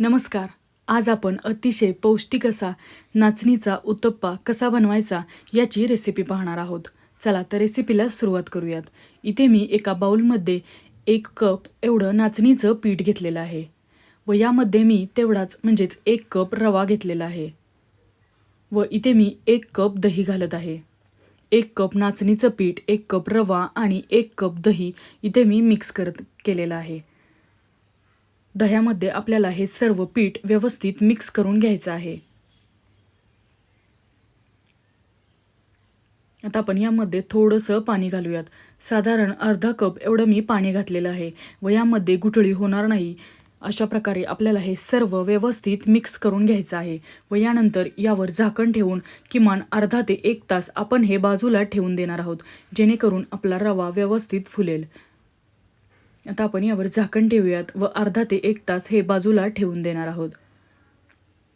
नमस्कार. आज आपण अतिशय पौष्टिक असा नाचणीचा उत्तप्पा कसा बनवायचा याची रेसिपी पाहणार आहोत. चला तर रेसिपीला सुरुवात करूयात. इथे मी एका बाऊलमध्ये एक कप एवढं नाचणीचं पीठ घेतलेलं आहे व यामध्ये मी तेवढाच म्हणजेच एक कप रवा घेतलेला आहे व इथे मी एक कप दही घालत आहे. एक कप नाचणीचं पीठ एक कप रवा आणि एक कप दही इथे मी मिक्स करत केलेलं आहे. दह्यामध्ये आपल्याला हे सर्व पीठ व्यवस्थित मिक्स करून घ्यायचं आहे. आता आपण यामध्ये थोडंसं पाणी घालूयात. साधारण अर्धा कप एवढं मी पाणी घातलेलं आहे व यामध्ये गुठळी होणार नाही. अशा प्रकारे आपल्याला हे सर्व व्यवस्थित मिक्स करून घ्यायचं आहे व यानंतर यावर झाकण ठेवून किमान अर्धा ते एक तास आपण हे बाजूला ठेवून देणार आहोत जेणेकरून आपला रवा व्यवस्थित फुलेल. आता आपण यावर झाकण ठेवूयात व अर्धा ते एक तास हे बाजूला ठेवून देणार आहोत.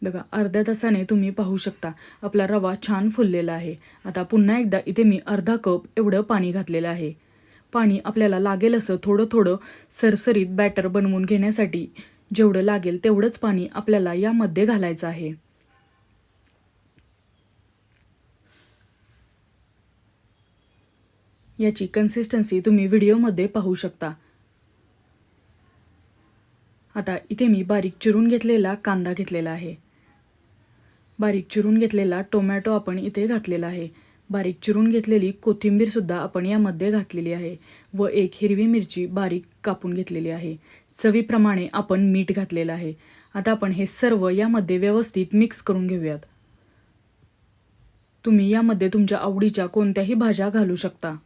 बघा अर्ध्या तासाने तुम्ही पाहू शकता आपला रवा छान फुललेला आहे. आता पुन्हा एकदा इथे मी अर्धा कप एवढं पाणी घातलेलं आहे. पाणी आपल्याला लागेल असं थोडं थोडं सरसरीत बॅटर बनवून घेण्यासाठी जेवढं लागेल तेवढंच पाणी आपल्याला यामध्ये घालायचं आहे. याची कन्सिस्टन्सी तुम्ही व्हिडिओमध्ये पाहू शकता. आता इथे मी बारीक चिरून घेतलेला कांदा घेतलेला आहे. बारीक चिरून घेतलेला टोमॅटो आपण इथे घातलेला आहे. बारीक चिरून घेतलेली कोथिंबीरसुद्धा आपण यामध्ये घातलेली आहे व एक हिरवी मिरची बारीक कापून घेतलेली आहे. चवीप्रमाणे आपण मीठ घातलेलं आहे. आता आपण हे सर्व यामध्ये व्यवस्थित मिक्स करून घेऊयात. तुम्ही यामध्ये तुमच्या आवडीच्या कोणत्याही भाज्या घालू शकता.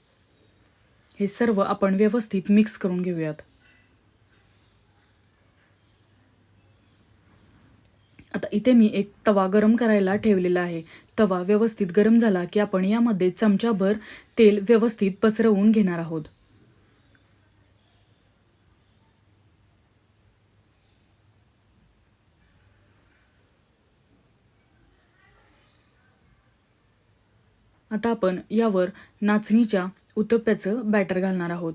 हे सर्व आपण व्यवस्थित मिक्स करून घेऊयात. आता इथे मी एक तवा गरम करायला ठेवलेला आहे. तवा व्यवस्थित गरम झाला की आपण यामध्ये चमचाभर तेल व्यवस्थित पसरवून घेणार आहोत. आता आपण यावर नाचणीच्या उतप्प्याचं बॅटर घालणार आहोत.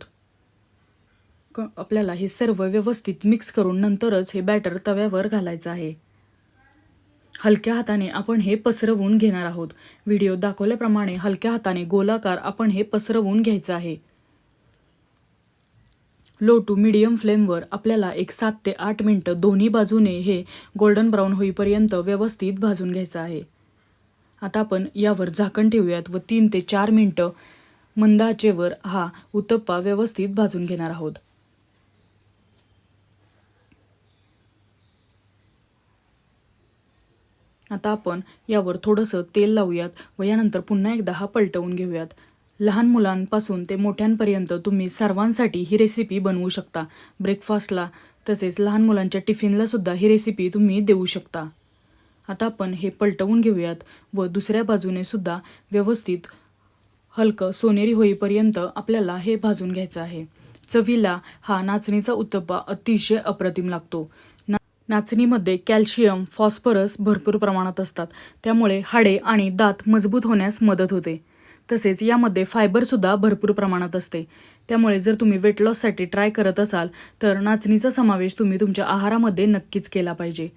आपल्याला हे सर्व व्यवस्थित मिक्स करून नंतरच हे बॅटर तव्यावर घालायचं आहे. हलक्या हाताने आपण हे पसरवून घेणार आहोत. व्हिडिओ दाखवल्याप्रमाणे हलक्या हाताने गोलाकार आपण हे पसरवून घ्यायचं आहे. लो टू मिडियम फ्लेमवर आपल्याला एक सात ते आठ मिनटं दोन्ही बाजूने हे गोल्डन ब्राऊन होईपर्यंत व्यवस्थित भाजून घ्यायचं आहे. आता आपण यावर झाकण ठेवूयात व तीन ते चार मिनटं मंदाचेवर हा उत्तप्पा व्यवस्थित भाजून घेणार आहोत. आता आपण यावर थोडंसं तेल लावूयात व यानंतर पुन्हा एकदा हा पलटवून घेऊयात. लहान मुलांपासून ते मोठ्यांपर्यंत तुम्ही सर्वांसाठी ही रेसिपी बनवू शकता. ब्रेकफास्टला तसेच लहान मुलांच्या टिफिनला सुद्धा ही रेसिपी तुम्ही देऊ शकता. आता आपण हे पलटवून घेऊयात व दुसऱ्या बाजूने सुद्धा व्यवस्थित हलकं सोनेरी होईपर्यंत आपल्याला हे भाजून घ्यायचं आहे. चवीला हा नाचणीचा उत्तप्पा अतिशय अप्रतिम लागतो. नाचणीमध्ये कॅल्शियम फॉस्फरस भरपूर प्रमाणात असतात. त्यामुळे हाडे आणि दात मजबूत होण्यास मदत होते. तसेच यामध्ये फायबरसुद्धा भरपूर प्रमाणात असते. त्यामुळे जर तुम्ही वेट लॉससाठी ट्राय करत असाल तर नाचणीचा समावेश तुम्ही तुमच्या आहारामध्ये नक्कीच केला पाहिजे.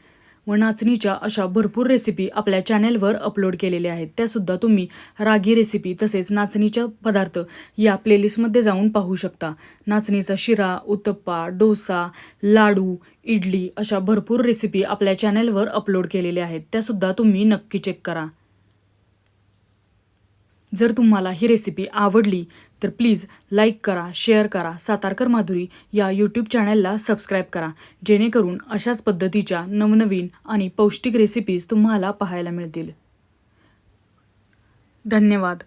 व नाचणीच्या अशा भरपूर रेसिपी आपल्या चॅनेलवर अपलोड केलेल्या आहेत. त्यासुद्धा तुम्ही रागी रेसिपी तसेच नाचणीच्या पदार्थ या प्लेलिस्टमध्ये जाऊन पाहू शकता. नाचणीचा शिरा उत्तप्पा डोसा लाडू इडली अशा भरपूर रेसिपी आपल्या चॅनेलवर अपलोड केलेल्या आहेत. त्यासुद्धा तुम्ही नक्की चेक करा. जर तुम्हाला ही रेसिपी आवडली तर प्लीज लाईक करा शेअर करा सातारकर माधुरी या यूट्यूब चॅनलला सबस्क्राईब करा. जेणेकरून अशाच पद्धतीच्या नवनवीन आणि पौष्टिक रेसिपीज तुम्हाला पाहायला मिळतील. धन्यवाद.